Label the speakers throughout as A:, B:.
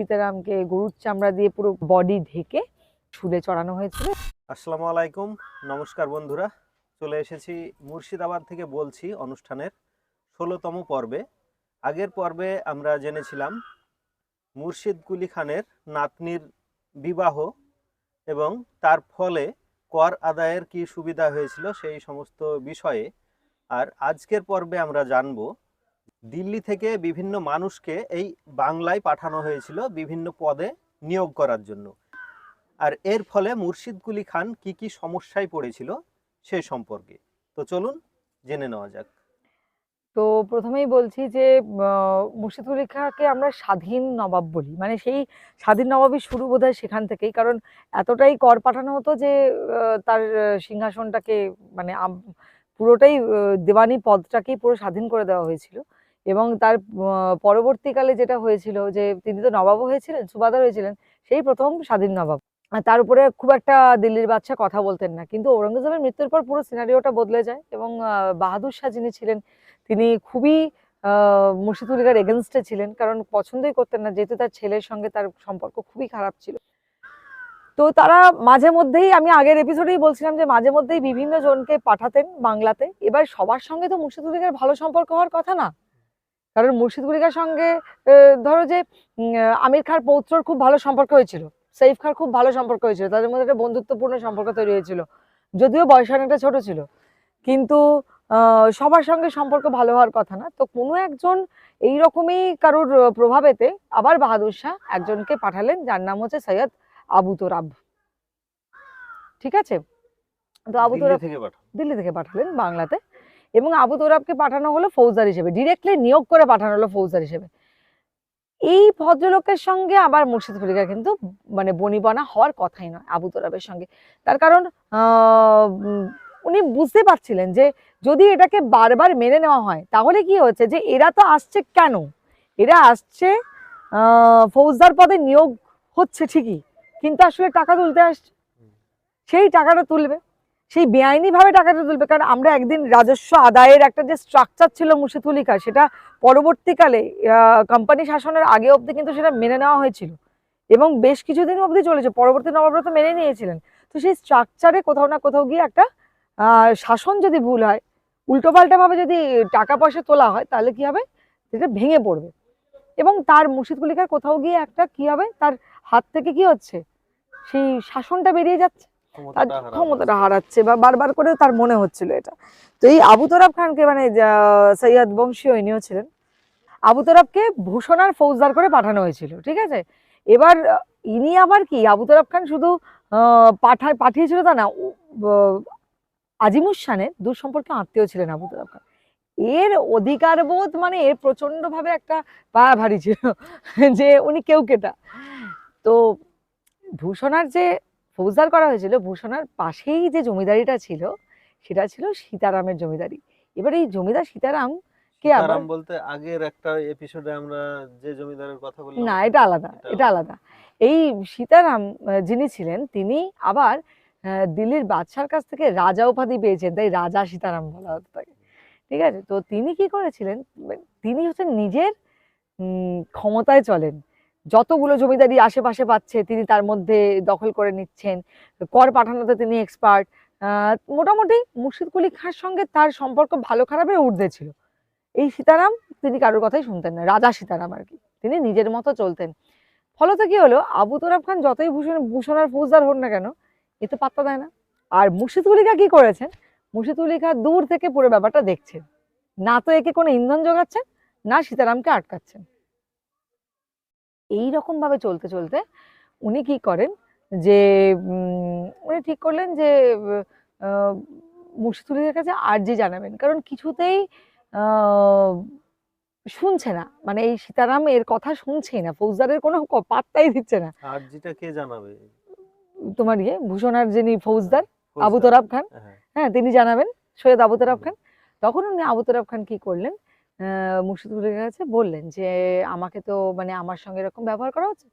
A: সীতারামকে গরুর চামড়া দিয়ে পুরো বডি ঢেকে শুলে চড়ানো হয়েছিল।
B: আসসালামু আলাইকুম, নমস্কার বন্ধুরা। চলে এসেছি মুর্শিদাবাদ থেকে বলছি অনুষ্ঠানের ষোলোতম পর্বে। আগের পর্বে আমরা জেনেছিলাম মুর্শিদ কুলি খানের নাতনির বিবাহ এবং তার ফলে কর আদায়ের কি সুবিধা হয়েছিল সেই সমস্ত বিষয়ে। আর আজকের পর্বে আমরা জানব দিল্লি থেকে বিভিন্ন মানুষকে এই বাংলায় পাঠানো হয়েছিল বিভিন্ন পদে নিয়োগ করার জন্য। আর এর ফলে মুর্শিদ কুলি খান কি কি সমস্যায় পড়েছিল সে সম্পর্কে। তো চলুন জেনে নেওয়া যাক।
A: তো প্রথমেই বলছি যে মুর্শিদকুলি খাঁকে আমরা স্বাধীন নবাব বলি। মানে সেই স্বাধীন নবাবই শুরু বোধহয় সেখান থেকেই। কারণ এতটাই কর পাঠানো হতো যে তার সিংহাসনটাকে মানে পুরোটাই দেওয়ানি পদটাকেই পুরো স্বাধীন করে দেওয়া হয়েছিল। এবং তার পরবর্তীকালে যেটা হয়েছিল যে তিনি তো নবাবও হয়েছিলেন, সুবাদার হয়েছিলেন, সেই প্রথম স্বাধীন নবাব। তার উপরে খুব একটা দিল্লির বাদশা কথা বলতেন না। কিন্তু ঔরঙ্গজেবের মৃত্যুর পর পুরো সিনারিওটা বদলে যায় এবং বাহাদুর শাহ যিনি ছিলেন, তিনি খুবই মুর্শিদুলিকার এগেনস্টে ছিলেন। কারণ পছন্দই করতেন না, যেহেতু তার ছেলের সঙ্গে তার সম্পর্ক খুবই খারাপ ছিল। তো তারা মাঝে মধ্যেই, আমি আগের এপিসোডেই বলছিলাম যে মাঝে মধ্যেই বিভিন্ন জনকে পাঠাতেন বাংলাতে। এবার সবার সঙ্গে তো মুর্শিদুলিকার ভালো সম্পর্ক হওয়ার কথা না। কারণ মুর্শিদুলিকার সঙ্গে ধরো যে আমির খাঁর পৌত্রর খুব ভালো সম্পর্ক হয়েছিল। সাইফ খাঁর খুব ভালো সম্পর্ক হয়েছিল। তাদের মধ্যে একটা বন্ধুত্বপূর্ণ সম্পর্ক তৈরি হয়েছিল। যদিও বয়স অনেকটা ছোট ছিল। কিন্তু সবার সঙ্গে সম্পর্ক ভালো হওয়ার কথা না। তো কোনো একজন এই রকমই কারোর প্রভাবেতে আবার বাহাদুর শাহ একজনকে পাঠালেন যার নাম হচ্ছে সৈয়দ আবু তোরাব। ঠিক আছে? তো আবু তোরাব
B: থেকে
A: দিল্লি থেকে পাঠালেন বাংলাতে। এবং আবু তোরাবকে পাঠানো হলো ফৌজদার হিসেবে ডিরেক্টলি নিয়োগ করে পাঠানো হলো ফৌজদার হিসেবে। এই ভদ্রলোকের সঙ্গে আবার মুর্শিদ ফরিকা কিন্তু মানে বনিবনা হওয়ার কথাই নয় আবু তোরাবের সঙ্গে। তার কারণ উনি বুঝতে পারছিলেন যে যদি এটাকে বারবার মেনে নেওয়া হয়, তাহলে কি হচ্ছে যে এরা তো আসছে কেন? এরা আসছে ফৌজদার পদে নিয়োগ হচ্ছে ঠিকই, কিন্তু আসলে টাকা তুলতে আসছে সেই টাকাটা তুলবে। সেই বেআইনি ভাবে টাকাটা তুলবে। কারণ আমরা একদিন রাজস্ব আদায়ের একটা যে স্ট্রাকচার ছিল মুর্শিদুলিকার সেটা পরবর্তীকালে কোম্পানি শাসনের আগে অবধি কিন্তু সেটা মেনে নেওয়া হয়েছিল। এবং বেশ কিছুদিন অবধি চলেছে। পরবর্তী নবাবরা তো মেনে নিয়েছিলেন। তো সেই স্ট্রাকচারে কোথাও না কোথাও গিয়ে একটা শাসন যদি ভুল হয় উল্টোপাল্টা ভাবে যদি টাকা পয়সা তোলা হয়, তাহলে কি হবে? সেটা ভেঙে পড়বে। এবং তার মুর্শিদকুলিকার কোথাও গিয়ে একটা কি হবে? তার হাত থেকে কি হচ্ছে? সেই শাসনটা বেরিয়ে যাচ্ছে। তার
B: ক্ষমতাটা
A: হারাচ্ছে বা বারবার করে তার মনে হচ্ছিল এটা। তো এই আবু তোরাব খানকে মানে সৈয়দ বংশীয় ইনিও ছিলেন আবু তোরাবকে ভূষণার ফৌজদার করে পাঠানো হয়েছিল ঠিক আছে? এবার ইনি আবার কি? আবু তোরাব খান শুধু পাঠা পাঠিয়েছিল তা না আজিমুস খানের দূর সম্পর্কে আত্মীয় ছিলেন আবু তোরাব খান। এর অধিকার বোধ মানে এর প্রচণ্ড ভাবে একটা পায়া ভারী ছিল যে উনি কেউ কেটা। তো ভূষণার যে ফৌজদার করা হয়েছিল ভূষণার পাশেই যে জমিদারিটা ছিল সেটা ছিল সীতারামের জমিদারি। এবার এই জমিদার সীতারাম কে আবার?
B: বলতে আগের একটা এপিসোডে আমরা যে জমিদারের কথা বললাম
A: না এটা আলাদা
B: এটা
A: আলাদা। এই সীতারাম যিনি ছিলেন তিনি আবার দিল্লির বাদশার কাছ থেকে রাজা উপাধি পেয়েছেন তাই রাজা সীতারাম বলা হতো তাকে। ঠিক আছে? তো তিনি কি করেছিলেন? মানে তিনি হচ্ছেন নিজের ক্ষমতায় চলেন। যতগুলো জমিদারি আশেপাশে পাচ্ছে, তিনি তার মধ্যে দখল করে নিচ্ছেন। কর পাঠানোতে তিনি এক্সপার্ট মোটামুটি মুর্শিদ কুলি খাঁর সঙ্গে তার সম্পর্ক ভালো খারাপের ঊর্ধ্বে ছিল। এই সীতারাম তিনি কারোর কথাই শুনতেন না, রাজা সীতারাম আর কি। তিনি নিজের মতো চলতেন। ফলত কি হলো, আবু তোরাব খান যতই ভূষণ, ভূষণার ফৌজদার হন না কেন, এ তো পাত্তা দেয় না। আর মুর্শিদুলিকা কি করেছেন? মুর্শিদুলিকা দূর থেকে পুরো ব্যাপারটা দেখছেন। না তো একে কোনো ইন্ধন যোগাচ্ছেন, না সীতারামকে আটকাচ্ছেন। এই রকম ভাবে চলতে চলতে উনি কি করেন যে উনি ঠিক করলেন যে আহ, মুর্শিদুলিকার কাছে আর্জি জানাবেন। কারণ কিছুতেই শুনছে না। মানে এই সীতারাম এর কথা শুনছেই না। ফৌজদারের কোনো পাত্তাই দিচ্ছে না।
B: আরজিটা কে জানাবে?
A: তোমার ইয়ে ভূষণার যিনি ফৌজদার। আবু? তোরাব খান।
B: হ্যাঁ।
A: হ্যাঁ তিনি জানাবেন সৈয়দ আবু তোরাব খান। তখন উনি আবু তোরাব খান কি করলেন? মুর্শিদুলের কাছে বললেন যে, আমাকে তো মানে আমার সঙ্গে এরকম ব্যবহার করা হচ্ছে।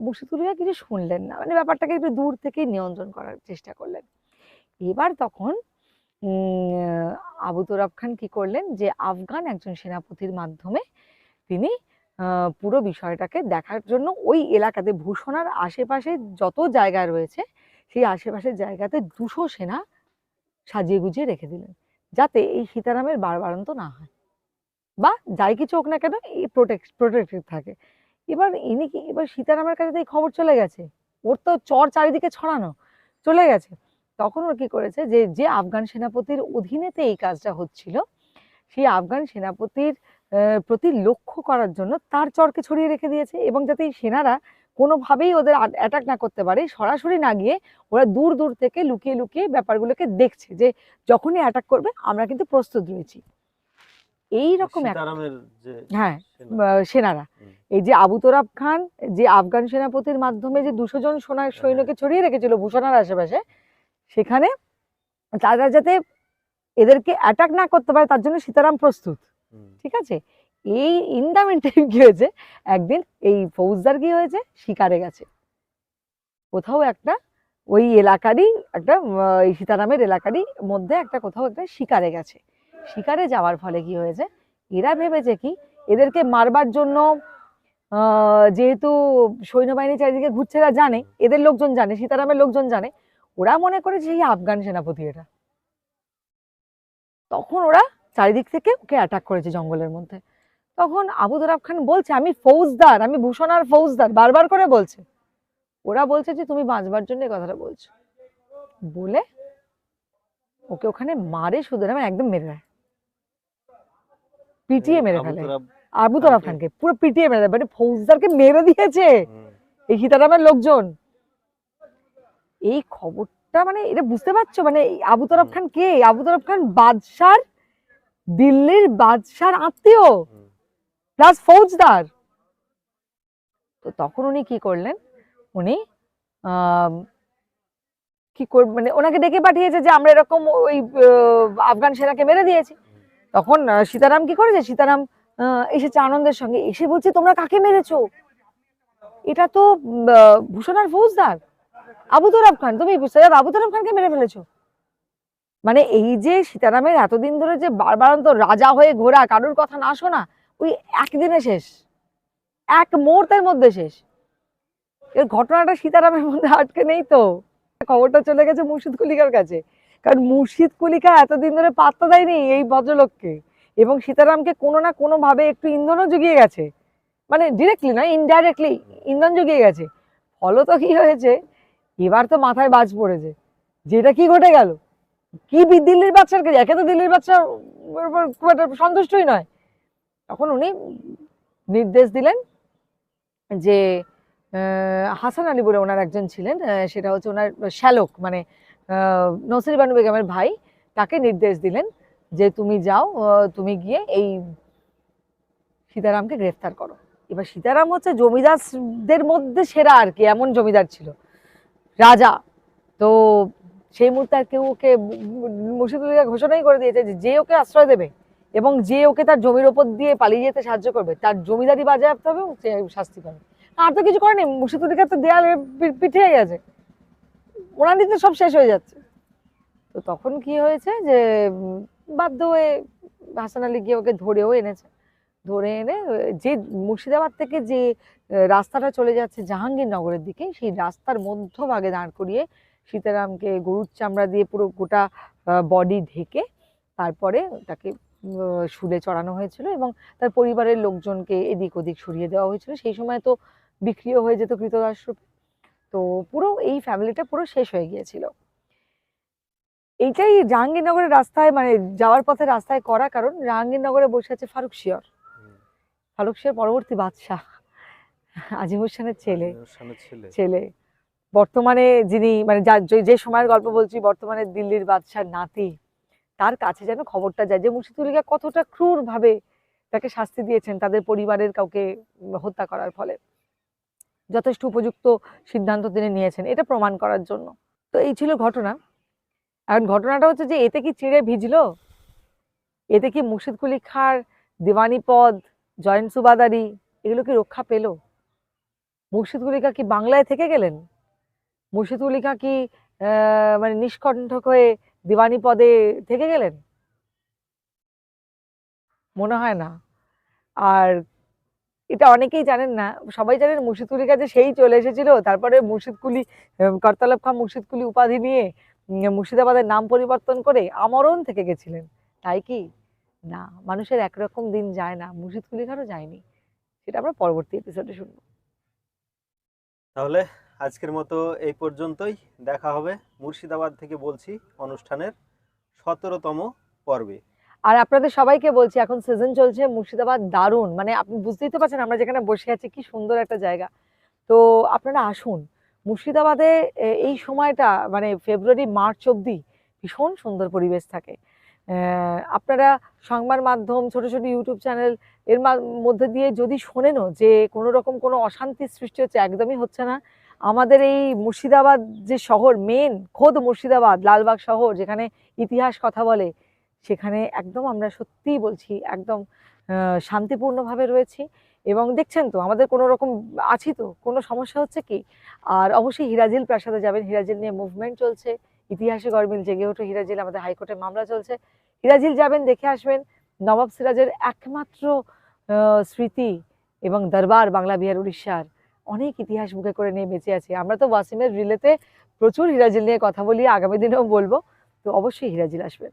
A: মুর্শিদুলিয়া কিছু শুনলেন না মানে ব্যাপারটাকে একটু দূর থেকেই নিয়ন্ত্রণ করার চেষ্টা করলেন। এবার তখন আবু তোরাব খান কি করলেন যে, আফগান একজন সেনাপতির মাধ্যমে তিনি পুরো বিষয়টাকে দেখার জন্য ওই এলাকাতে ভূষণার আশেপাশে যত জায়গা রয়েছে, সেই আশেপাশের জায়গাতে দুশো সেনা সাজিয়ে গুজিয়ে রেখে দিলেন, যাতে এই সীতারামের বাড়বাড়ন্ত না হয়। বা যাই কিছু হোক না কেন প্রোটেক্ট প্রোটেক্টেড থাকে। এবার ইনি কি, এবার সীতারামের কাছে এই খবর চলে গেছে। ওর তো চর চারিদিকে ছড়ানো চলে গেছে। তখন ওর কি করেছে যে যে আফগান সেনাপতির অধীনেতে এই কাজটা হচ্ছিল, সেই আফগান সেনাপতির প্রতি লক্ষ্য করার জন্য তার চরকে ছড়িয়ে রেখে দিয়েছে এবং যাতে এই সেনারা কোনোভাবেই ওদের অ্যাটাক না করতে পারে, সরাসরি না গিয়ে ওরা দূর দূর থেকে লুকিয়ে লুকিয়ে ব্যাপারগুলোকে দেখছে যে, যখনই অ্যাটাক করবে, আমরা কিন্তু প্রস্তুত রয়েছি। এই রকম হ্যাঁ সেনারা। এই যে আবু তোরাব খান যে আফগান সেনাপতির মাধ্যমে যে দুশো জন সোনার
B: হ্যাঁ।
A: সৈন্যকে ছড়িয়ে রেখেছিল ভূষণার আশেপাশে সেখানে তারা যাতে এদেরকে অ্যাটাক না করতে পারে তার জন্য সীতারাম প্রস্তুত। ঠিক আছে? এই ইন দ্য মিনটাইম কি হয়েছে? একদিন এই ফৌজদার কি হয়েছে? শিকারে গেছে। কোথাও একটা ওই এলাকারই একটা এই সীতারামের এলাকারই মধ্যে একটা কোথাও একটা শিকারে গেছে। শিকারে যাওয়ার ফলে কি হয়েছে? এরা ভেবেছে কি, এদেরকে মারবার জন্য যেহেতু সৈন্যবাহিনী চারিদিকে ঘুরছে এরা জানে, এদের লোকজন জানে, সীতারামের লোকজন জানে, ওরা মনে করে যে আফগান সেনাপতি এটা তখন ওরা চারিদিক থেকে ওকে অ্যাটাক করেছে জঙ্গলের মধ্যে। তখন আবু দরাব খান বলছে, আমি ফৌজদার, আমি ভূষণার ফৌজদার বারবার করে বলছে। ওরা বলছে যে, তুমি বাঁচবার জন্য কথাটা বলছো। বলে ওকে ওখানে মারে মানে একদম মেরে দেয়। পিটিয়ে মেরে ফেলে। আবু তরাব
B: খানকে?
A: পুরো পিটিয়ে মেরে দেয় মানে ফৌজদারকে মেরে দিয়েছে। এই সীতারামের লোকজন। এই খবরটা মানে এটা বুঝতে পারছ? মানে আবু তরফ খান কে? আবু তরফ খান বাদশার দিল্লির বাদশার আত্মীয়। প্লাস ফৌজদার। তো তখন উনি কি করলেন? উনি কি কর মানে ওনাকে ডেকে পাঠিয়েছে যে আমরা এরকম ওই আফগান সেনাকে মেরে দিয়েছি। তখন সীতারাম কি করেছে? সীতারাম এসেছে আনন্দের সঙ্গে। এসে বলছে, তোমরা কাকে মেরেছো? এটা তো ভূষণার ফৌজদার। আবু তোরাব খান, তুমি সৈয়দ আবু তোরাব খানকে মেরে ফেলেছো। মানে এই যে সীতারামের এতদিন ধরে যে বারবারন্ত রাজা হয়ে ঘোরা, কারুর কথা না শোনা, ওই একদিনে শেষ। এক মুহূর্তের মধ্যে শেষ। এর ঘটনাটা সীতারামের মধ্যে আটকে নেই তো। খবরটা চলে গেছে মুর্শিদ কুলিকার কাছে। কারণ মুর্শিদ কুলিকা এতদিন ধরে পাত্তা দেয়নি এই ভদ্রলোককে। এবং সীতারামকে কোনো না কোনো ভাবে একটু ইন্ধনও জুগিয়ে গেছে। মানে ডিরেক্টলি নয় ইনডাইরেক্টলি ইন্ধন জুগিয়ে গেছে। ফলত কি হয়েছে? এবার তো মাথায় বাজ পড়েছে। যেটা কি ঘটে গেল? কি দিল্লির বাচ্চার কাছে একে তো দিল্লির বাচ্চা খুব একটা সন্তুষ্টই নয়। তখন উনি নির্দেশ দিলেন যে হাসান আলী বলে ওনার একজন ছিলেন সেটা হচ্ছে ওনার শ্যালক মানে নসির বানু বেগমের ভাই, তাকে নির্দেশ দিলেন যে তুমি যাও তুমি গিয়ে এই সীতারামকে গ্রেফতার করো। এবার সীতারাম হচ্ছে জমিদারদের মধ্যে সেরা আর কি, এমন জমিদার ছিল। রাজা। তো সেই মুহূর্তে আর কেউ ওকে মুর্শিদুল্লাহ ঘোষণাই করে দিয়েছে যে যে ওকে আশ্রয় দেবে এবং যে ওকে তার জমির ওপর দিয়ে পালিয়ে যেতে সাহায্য করবে, তার জমিদারি বাজেয়াপ্ত হবে সে শাস্তি পাবে। আর তো কিছু করেনি মুর্শিদুল্লাহ তো দেয়ালে পি- পিঠিয়ে গেছে ওনার দিতে সব শেষ হয়ে যাচ্ছে। তো তখন কি হয়েছে যে বাধ্য হয়ে হাসান আলী গিয়ে ওকে ধরেও এনেছে। ধরে এনে যে মুর্শিদাবাদ থেকে যে রাস্তাটা চলে যাচ্ছে জাহাঙ্গীরনগরের দিকে, সেই রাস্তার মধ্যভাগে দাঁড় করিয়ে সীতারামকে গরুর চামড়া দিয়ে পুরো গোটা বডি ঢেকে তারপরে তাকে শুলে চড়ানো হয়েছিল এবং তার পরিবারের লোকজনকে এদিক ওদিক সরিয়ে দেওয়া হয়েছিল। সেই সময় তো বিক্রিও হয়ে যেত কৃতদাস রূপে। তো পুরো এই ফ্যামিলিটা পুরো শেষ হয়ে গিয়েছিল। এইটাই জাহাঙ্গীরনগরের রাস্তায় মানে যাওয়ার পথে রাস্তায় করা কারণ জাহাঙ্গীরনগরে বসে আছে ফারুক শিয়র। ফারুক শিয়র পরবর্তী বাদশাহ আজিম হোসেনের ছেলে।
B: ছেলে।
A: বর্তমানে যিনি মানে যা- সময়ের গল্প বলছি বর্তমানে দিল্লির বাদশার নাতি তার কাছে যেন খবরটা যায় যে মুর্শিদুলিকা কতটা ক্রূর ভাবে তাকে শাস্তি দিয়েছেন তাদের পরিবারের কাউকে হত্যা করার ফলে। যথেষ্ট উপযুক্ত সিদ্ধান্ত তিনি নিয়েছেন, এটা প্রমাণ করার জন্য। তো এই ছিল ঘটনা। এখন ঘটনাটা হচ্ছে যে, এতে কি চিড়ে ভিজলো? এতে কি মুর্শিদ কুলি খাঁর, দিওয়ানি পদ, জয়েন্ট সুবাদারি, এগুলো কি রক্ষা পেল? মুর্শিদ কুলিকা কি বাংলায় থেকে গেলেন? মুর্শিদ কুলিকা কি মানে নিষ্কণ্ঠক হয়ে দিওয়ানি পদে থেকে গেলেন? মনে হয় না। আর এটা অনেকেই জানেন না। সবাই জানেন মুর্শিদকুলির কাছে সেই চলে এসেছিল। তারপরে মুর্শিদকুলি করতলব খাঁ মুর্শিদকুলি উপাধি নিয়ে মুর্শিদাবাদের নাম পরিবর্তন করে আমরণ থেকে গেছিলেন। তাই কি? না, মানুষের একরকম দিন যায় না। মুর্শিদকুলি খানও যায়নি। সেটা আমরা পরবর্তী এপিসোডে শুনব।
B: তাহলে আজকের মতো এই পর্যন্তই। দেখা হবে মুর্শিদাবাদ থেকে বলছি অনুষ্ঠানের সতেরোতম পর্বে।
A: আর আপনাদের সবাইকে বলছি, এখন সিজন চলছে মুর্শিদাবাদ দারুণ। মানে আপনি বুঝতেই তো পারছেন আমরা যেখানে বসে আছি, কি সুন্দর একটা জায়গা। তো আপনারা আসুন। মুর্শিদাবাদে এই সময়টা মানে ফেব্রুয়ারি মার্চ অবধি ভীষণ সুন্দর পরিবেশ থাকে। আপনারা সংবাদ মাধ্যম, ছোট ছোট ইউটিউব চ্যানেল এর মধ্যে দিয়ে যদি শোনেনও যে কোনো রকম কোনো অশান্তির সৃষ্টি হচ্ছে, একদমই হচ্ছে না। আমাদের এই মুর্শিদাবাদ যে শহর মেন খোদ মুর্শিদাবাদ, লালবাগ শহর, যেখানে ইতিহাস কথা বলে সেখানে একদম আমরা সত্যিই বলছি, একদম শান্তিপূর্ণভাবে রয়েছি। এবং দেখছেন তো, আমাদের কোনো রকম আছি তো, কোনো সমস্যা হচ্ছে কি? আর অবশ্যই হিরাজিল প্রাসাদে যাবেন। হিরাজিল নিয়ে মুভমেন্ট চলছে, ইতিহাসে গরমিল জেগে ওঠে হিরাজিল, আমাদের হাইকোর্টে মামলা চলছে। হিরাজিল যাবেন, দেখে আসবেন। নবাব সিরাজের একমাত্র স্মৃতি এবং দরবার বাংলা বিহার উড়িষ্যার। অনেক ইতিহাস মুখে করে নিয়ে বেঁচে আছে। আমরা তো ওয়াসিমের রিলেতে প্রচুর হিরাজিল নিয়ে কথা বলি, আগামী দিনেও বলব। তো অবশ্যই হিরাজিল আসবেন।